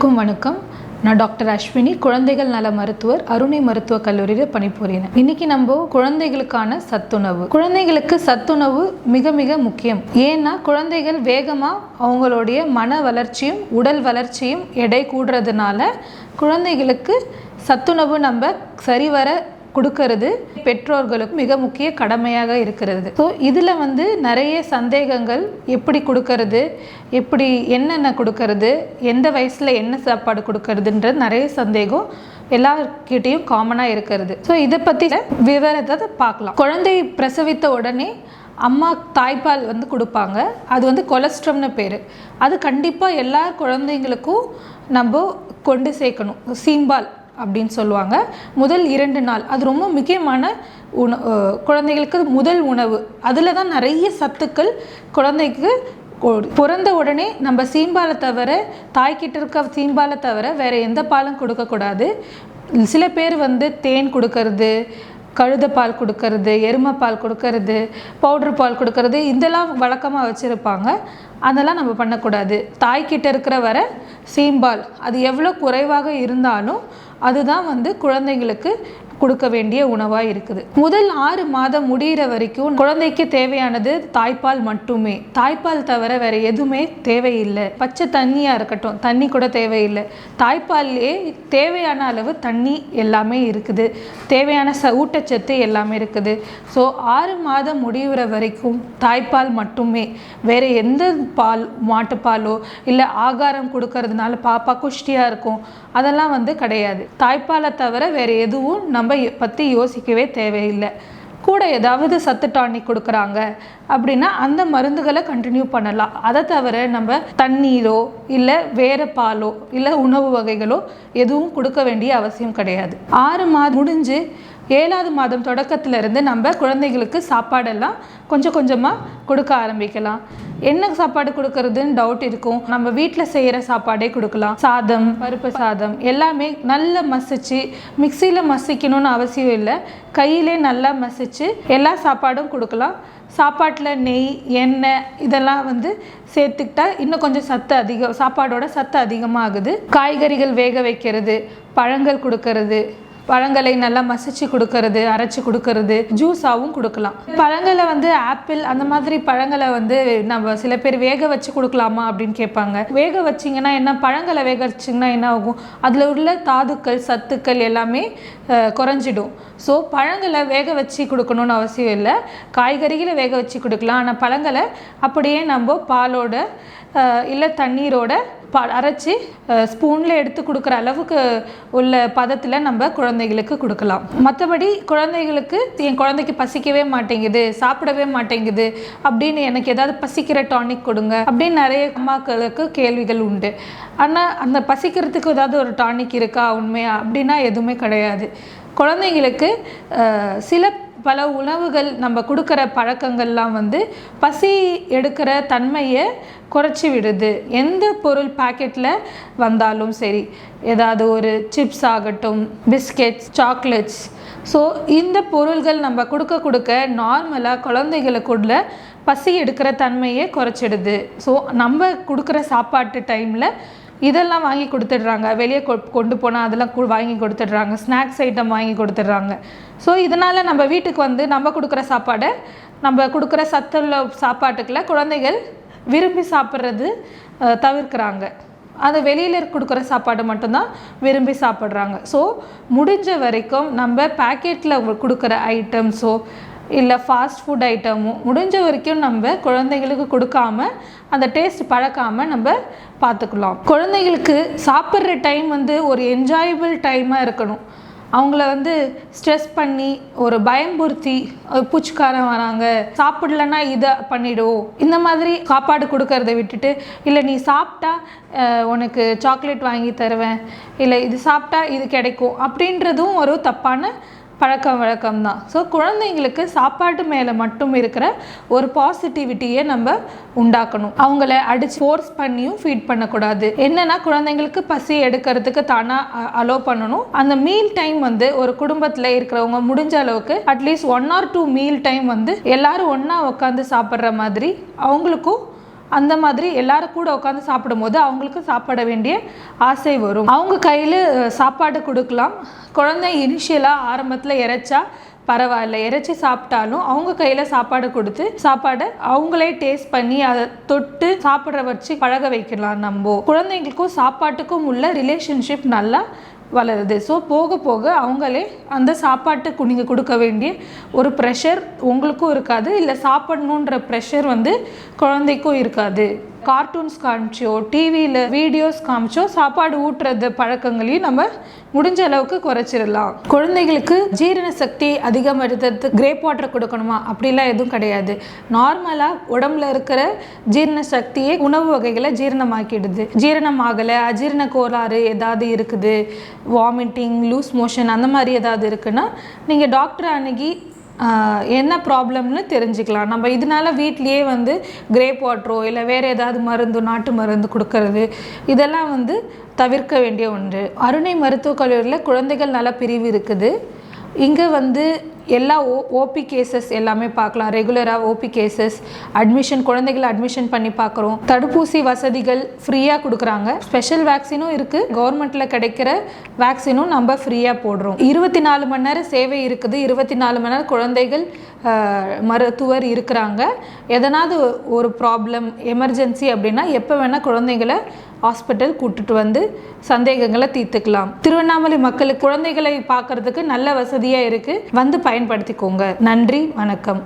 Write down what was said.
அனைவருக்கும் வணக்கம். நான் டாக்டர் அஸ்வினி குழந்தைகள் நல மருத்துவர் அருணை மருத்துவக் கல்லூரியில் பணிபுரியினேன் இன்னைக்கு நம்ம குழந்தைகளுக்கான சத்துணவு. குழந்தைகளுக்கு சத்துணவு மிக மிக முக்கியம். ஏன்னா குழந்தைகள் வேகமாக அவங்களுடைய மன வளர்ச்சியும் உடல் வளர்ச்சியும் எடை கூடுறதுனால குழந்தைகளுக்கு சத்துணவு நம்ம சரிவர கொடுக்கறது. பெற்றோர்களுக்கு மிக முக்கிய கடமையாக இருக்கிறது. ஸோ இதில் வந்து நிறைய சந்தேகங்கள் எப்படி கொடுக்கறது எப்படி என்னென்ன கொடுக்கறது எந்த வயசில் என்ன சாப்பாடு கொடுக்கறதுன்ற நிறைய சந்தேகம் எல்லார்கிட்டேயும் காமனாக இருக்கிறது. ஸோ இதை பற்றி விவரத்தை பார்க்கலாம். குழந்தை பிரசவித்த உடனே அம்மா தாய்ப்பால் வந்து கொடுப்பாங்க. அது வந்து கொலஸ்ட்ரம்னு பேர். அது கண்டிப்பாக எல்லா குழந்தைங்களுக்கும் நம்ம கொண்டு சேர்க்கணும். சீம்பால். அப்படின்னு சொல்லுவாங்க. முதல் இரண்டு நாள். அது ரொம்ப முக்கியமான உண குழந்தைகளுக்கு முதல் உணவு. அதில் தான் நிறைய சத்துக்கள் குழந்தைக்கு பிறந்த உடனே நம்ம சீம்பாலை தவிர தாய்கிட்ட இருக்க சீம்பாலை தவிர வேறு எந்த பாலும் கொடுக்கக்கூடாது சில பேர் வந்து தேன் கொடுக்கறது கழுத பால் கொடுக்கறது எருமை பால் கொடுக்கறது பவுட்ரு பால் கொடுக்கறது இதெல்லாம் வழக்கமாக வச்சுருப்பாங்க. அதெல்லாம் நம்ம பண்ணக்கூடாது. தாய்கிட்ட இருக்கிற வர சீம்பால் அது எவ்வளோ குறைவாக இருந்தாலும் அதுதான் வந்து குழந்தைங்களுக்கு கொடுக்க வேண்டிய உணவாக இருக்குது. முதல் ஆறு மாதம் முடிகிற வரைக்கும் குழந்தைக்கு தேவையானது தாய்ப்பால் மட்டுமே. தாய்ப்பால் தவிர வேறு எதுவுமே தேவையில்லை. பச்சை தண்ணியாக இருக்கட்டும் தண்ணி கூட தேவையில்லை. தாய்ப்பால்லே தேவையான அளவு தண்ணி எல்லாமே இருக்குது. தேவையான ச ஊட்டச்சத்து எல்லாமே இருக்குது. ஸோ ஆறு மாதம் முடிகிற வரைக்கும் தாய்ப்பால் மட்டுமே. வேறு எந்த பால் மாட்டுப்பாலோ இல்லை ஆகாரம் கொடுக்கறதுனால பாப்பா குஷ்டியாக இருக்கும். அதெல்லாம் வந்து கிடையாது. தாய்ப்பாலை தவிர வேறு எதுவும் நம்ம பற்றி யோசிக்கவே தேவையில்லை. கூட ஏதாவது சத்து டானிக் கொடுக்குறாங்க அப்படின்னா அந்த மருந்துகளை கண்டினியூ பண்ணலாம். அதை தவிர நம்ம தண்ணீரோ இல்லை வேறு பாலோ இல்லை உணவு வகைகளோ எதுவும் கொடுக்க வேண்டிய அவசியம் கிடையாது. ஆறு மாதம் முடிஞ்சு ஏழாவது மாதம் தொடக்கத்துல இருந்து நம்ம குழந்தைகளுக்கு சாப்பாடெல்லாம் கொஞ்சம் கொஞ்சமாக கொடுக்க ஆரம்பிக்கலாம். என்ன சாப்பாடு கொடுக்கறதுன்னு டவுட் இருக்கும். நம்ம வீட்டில் செய்கிற சாப்பாடே கொடுக்கலாம். சாதம் பருப்பு சாதம் எல்லாமே நல்லா மசிச்சு மிக்சியில் மசிக்கணும்னு அவசியம் இல்லை. கையிலே நல்லா மசிச்சு எல்லா சாப்பாடும் கொடுக்கலாம். சாப்பாட்டில் நெய் எண்ணெய் இதெல்லாம் வந்து சேர்த்துக்கிட்டா இன்னும் கொஞ்சம் சத்து அதிகம் சாப்பாடோட சத்து அதிகமாகுது. காய்கறிகள் வேக வைக்கிறது பழங்கள் கொடுக்கறது பழங்களை நல்லா மசிச்சு கொடுக்கறது அரைச்சி கொடுக்கறது ஜூஸாகவும் கொடுக்கலாம். பழங்களை வந்து ஆப்பிள் அந்த மாதிரி பழங்களை வந்து நம்ம சில பேர் வேக வச்சு கொடுக்கலாமா அப்படின்னு கேட்பாங்க. வேக வச்சிங்கன்னா என்ன பழங்களை வேக வச்சிங்கன்னா என்ன ஆகும்? அதில் உள்ள தாதுக்கள் சத்துக்கள் எல்லாமே குறைஞ்சிடும். ஸோ பழங்களை வேக வச்சு கொடுக்கணும்னு அவசியம் இல்லை. காய்கறிகளை வேக வச்சு கொடுக்கலாம். ஆனால் பழங்களை அப்படியே நம்ம பாலோட இல்லை தண்ணீரோட ப அரைச்சி ஸ்பூனில் எடுத்து கொடுக்குற அளவுக்கு உள்ள பதத்தில் நம்ம குழந்தைகளுக்கு கொடுக்கலாம். மற்றபடி குழந்தைகளுக்கு என் குழந்தைக்கு பசிக்கவே மாட்டேங்குது சாப்பிடவே மாட்டேங்குது அப்படின்னு எனக்கு ஏதாவது பசிக்கிற டானிக் கொடுங்க அப்படின்னு நிறைய அம்மாக்களுக்கு கேள்விகள் உண்டு. ஆனால் அந்த பசிக்கிறதுக்கு ஏதாவது ஒரு டானிக் இருக்கா உண்மையா? அப்படின்னா எதுவுமே கிடையாது. குழந்தைங்களுக்கு சில பல உணவுகள் நம்ம கொடுக்குற பழக்கங்கள்லாம் வந்து பசி எடுக்கிற தன்மையை குறைச்சி விடுது. எந்த பொருள் பாக்கெட்டில் வந்தாலும் சரி ஏதாவது ஒரு சிப்ஸ் ஆகட்டும் பிஸ்கெட்ஸ் சாக்லேட்ஸ். ஸோ இந்த பொருள்கள் நம்ம கொடுக்க கொடுக்க நார்மலாக குழந்தைகளுக்குள்ள பசி எடுக்கிற தன்மையை குறைச்சிடுது. ஸோ நம்ம கொடுக்குற சாப்பாட்டு டைமில் இதெல்லாம் வாங்கி கொடுத்துட்றாங்க. வெளியே கொ கொண்டு போனால் அதெல்லாம் கு- வாங்கி கொடுத்துட்றாங்க. ஸ்நாக்ஸ் ஐட்டம் வாங்கி கொடுத்துட்றாங்க. ஸோ இதனால் நம்ம வீட்டுக்கு வந்து நம்ம கொடுக்குற சாப்பாடை நம்ம கொடுக்குற சத்துள்ள சாப்பாட்டுக்குள்ள குழந்தைகள் விரும்பி சாப்பிட்றது தவிர்க்கிறாங்க. அது வெளியில் கொடுக்குற சாப்பாடு மட்டும்தான் விரும்பி சாப்பிட்றாங்க. ஸோ முடிஞ்ச வரைக்கும் நம்ம பேக்கெட்டில் கொடுக்குற ஐட்டம்ஸோ இல்லை ஃபாஸ்ட் ஃபுட் ஐட்டமும் முடிஞ்ச வரைக்கும் நம்ம குழந்தைங்களுக்கு கொடுக்காம அந்த டேஸ்ட் பழக்காம நம்ம பார்த்துக்கலாம் குழந்தைங்களுக்கு சாப்பிட்ற டைம் வந்து ஒரு என்ஜாயபிள் டைமாக இருக்கணும். அவங்கள வந்து ஸ்ட்ரெஸ் பண்ணி ஒரு பயம்புறுத்தி பூச்சிக்காரன் வராங்க சாப்பிடலன்னா இதை பண்ணிடுவோம் இந்த மாதிரி சாப்பாடு கொடுக்கறத விட்டுட்டு இல்லை நீ சாப்பிட்டா உனக்கு சாக்லேட் வாங்கி தருவேன் இல்லை இது சாப்பிட்டா இது கிடைக்கும் அப்படின்றதும் ஒரு தப்பான பழக்கம் வழக்கம் தான் ஸோ குழந்தைங்களுக்கு சாப்பாட்டு மேலே மட்டும் இருக்கிற ஒரு பாசிட்டிவிட்டியை நம்ம உண்டாக்கணும். அவங்கள அடிச்சு ஃபோர்ஸ் பண்ணியும் ஃபீட் பண்ணக்கூடாது. என்னன்னா குழந்தைங்களுக்கு பசி எடுக்கிறதுக்கு தானாக அலோ பண்ணணும். அந்த மீல் டைம் வந்து ஒரு குடும்பத்தில் இருக்கிறவங்க முடிஞ்ச அளவுக்கு at least one or two meal time வந்து எல்லாரும் ஒன்றா உட்காந்து சாப்பிட்ற மாதிரி அவங்களுக்கும் அந்த மாதிரி எல்லாரும் கூட உட்காந்து சாப்பிடும்போது அவங்களுக்கு சாப்பிட வேண்டிய ஆசை வரும். அவங்க கையில் சாப்பாடு கொடுக்கலாம். குழந்தை இனிஷியலாக ஆரம்பத்தில் இறைச்சா பரவாயில்ல. இறைச்சி சாப்பிட்டாலும் அவங்க கையில் சாப்பாடு கொடுத்து சாப்பாடை அவங்களே டேஸ்ட் பண்ணி அதை தொட்டு சாப்பிட்ற வச்சு பழக வைக்கலாம் நம்ம. குழந்தைங்களுக்கும் சாப்பாட்டுக்கும் உள்ள ரிலேஷன்ஷிப் நல்லா வளருது. ஸோ போக போக அவங்களே அந்த சாப்பாட்டுக்கு நீங்கள் கொடுக்க வேண்டிய ஒரு ப்ரெஷர் உங்களுக்கும் இருக்காது. இல்லை சாப்பிடணுன்ற ப்ரெஷர் வந்து குழந்தைக்கும் இருக்காது. கார்ட்டூன்ஸ் காமிச்சோ டிவியில் வீடியோஸ் காமிச்சோ சாப்பாடு ஊட்டுறது பழக்கங்களையும் நம்ம முடிஞ்ச அளவுக்கு குறைச்சிடலாம். குழந்தைகளுக்கு ஜீரண சக்தி அதிகப்படுத்துறதுக்கு கிரேப் வாட்டர் கொடுக்கணுமா? அப்படிலாம் எதுவும் கிடையாது. நார்மலாக உடம்புல இருக்கிற ஜீரண சக்தியே உணவு வகைகளை ஜீரணமாக்கிடுது. ஜீரணம் ஆகலை அஜீரண கோளாறு ஏதாவது இருக்குது? வாமிட்டிங் லூஸ் மோஷன் அந்த மாதிரி ஏதாவது இருக்குன்னா நீங்கள் டாக்டரை அணுகி என்ன ப்ராப்ளம்னு தெரிஞ்சுக்கலாம். நம்ம இதனால வீட்லேயே வந்து கிரேப் வாட்டரோ இல்லை வேறு ஏதாவது மருந்து நாட்டு மருந்து கொடுக்கறது இதெல்லாம் வந்து தவிர்க்க வேண்டிய ஒன்று. அருணை மருத்துவக் கல்லூரியில் குழந்தைகள் நல பிரிவு இருக்குது. இங்கே வந்து எல்லா ஓ ஓபி கேசஸ் எல்லாமே பார்க்கலாம். ரெகுலராக ஓபி கேசஸ் அட்மிஷன் குழந்தைகளை அட்மிஷன் பண்ணி பார்க்குறோம். தடுப்பூசி வசதிகள் ஃப்ரீயாக கொடுக்குறாங்க. ஸ்பெஷல் வேக்சினும் இருக்குது கவர்மெண்ட்டில் கிடைக்கிற வேக்சினும் நம்ம ஃப்ரீயாக போடுறோம். இருபத்தி நாலு மணி நேரம் சேவை இருக்குது. இருபத்தி நாலு மணி நேரம் குழந்தைகள் மருத்துவர் இருக்கிறாங்க. எதனாவது ஒரு ப்ராப்ளம் எமர்ஜென்சி அப்படின்னா எப்போ வேணால் குழந்தைங்களை ஹாஸ்பிட்டல் கூட்டுட்டு வந்து சந்தேகங்களை தீர்த்துக்கலாம். திருவண்ணாமலை மக்களுக்கு குழந்தைகளை பார்க்கறதுக்கு நல்ல வசதியாக இருக்குது வந்து பயன்படுத்திக்கோங்க. நன்றி வணக்கம்.